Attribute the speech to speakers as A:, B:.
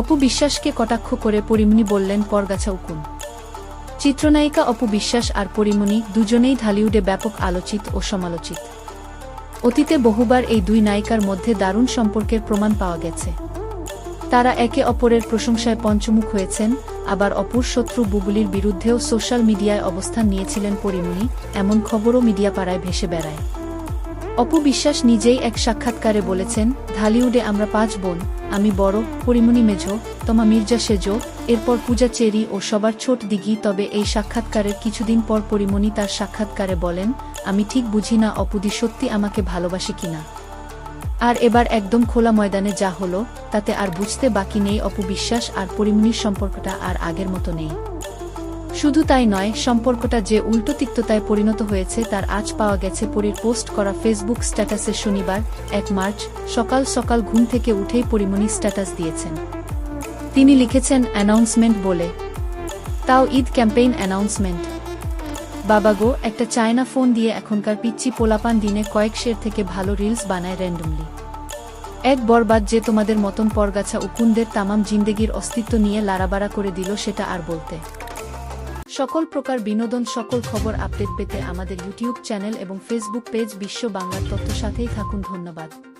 A: অপু বিশ্বাসকে কটাক্ষ করে পরিমণি বললেন, পরগাছা উকুন। চিত্রনায়িকা অপু বিশ্বাস আর পরিমণি দুজনেই ঢালিউডে ব্যাপক আলোচিত ও সমালোচিত। অতীতে বহুবার এই দুই নায়িকার মধ্যে দারুণ সম্পর্কের প্রমাণ পাওয়া গেছে। তারা একে অপরের প্রশংসায় পঞ্চমুখ হয়েছেন, আবার অপুর শত্রু বুবুলির বিরুদ্ধেও সোশ্যাল মিডিয়ায় অবস্থান নিয়েছিলেন পরিমণি, এমন খবরও মিডিয়া পাড়ায় ভেসে বেড়ায়। অপু বিশ্বাস নিজেই এক সাক্ষাৎকারে বলেছেন, ঢালিউডে আমরা পাঁচ বোন, আমি বড় পরিমণি মেঝ, তমা মির্জা সেজো, এরপর পূজা চেরি ও সবার ছোট দিঘি, তবে এই সাক্ষাৎকারের কিছুদিন পর পরিমণি তার সাক্ষাৎকারে বলেন, আমি ঠিক বুঝি না অপুদি সত্যি আমাকে ভালোবাসে কিনা। আর এবার একদম খোলা ময়দানে যা হলো, তাতে আর বুঝতে বাকি নেই অপু বিশ্বাস, আর পরিমণির সম্পর্কটা আর আগের মতো নেই। শুধু তাই নয়, সম্পর্কটা যে উল্টো তিক্ততায় পরিণত হয়েছে তার আজ পাওয়া গেছে পরীর পোস্ট করা ফেসবুক স্ট্যাটাসে শনিবার, এক মার্চ, সকাল সকাল ঘুম থেকে উঠেই পরিমণি স্ট্যাটাস দিয়েছেন। তিনি লিখেছেন, অ্যানাউন্সমেন্ট বলে। তাও ঈদ ক্যাম্পেইন অ্যানাউন্সমেন্ট। বাবা গো, একটা চায়না ফোন দিয়ে এখনকার পিচ্চি পোলাপান দিনে কয়েক শের থেকে ভালো রিলস বানায় র্যান্ডমলি। এক বরবাদ যে তোমাদের মতন পরগাছা উকুনদের তামাম জিন্দেগির অস্তিত্ব নিয়ে লাড়াবাড়া করে দিল সেটা আর বলতে। সকল প্রকার বিনোদন, সকল খবর আপডেট পেতে আমাদের ইউটিউব চ্যানেল এবং ফেসবুক পেজ বিশ্ব বাংলার তথ্য সাথেই থাকুন। ধন্যবাদ।